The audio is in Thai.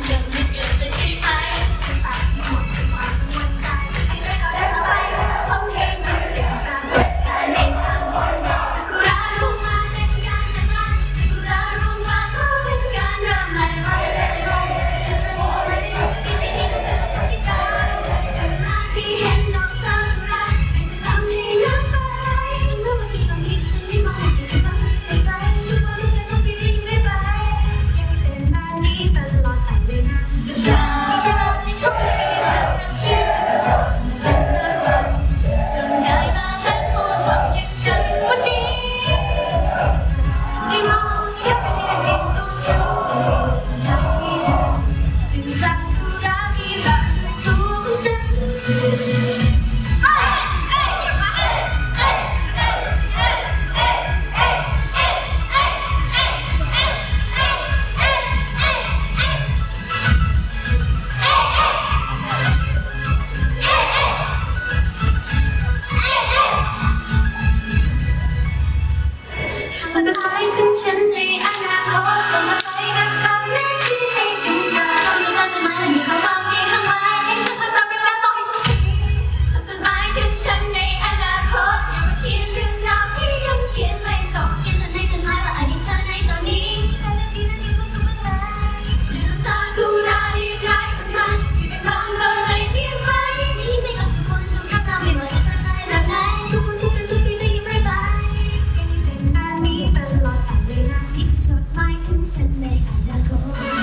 Thank you. make a call.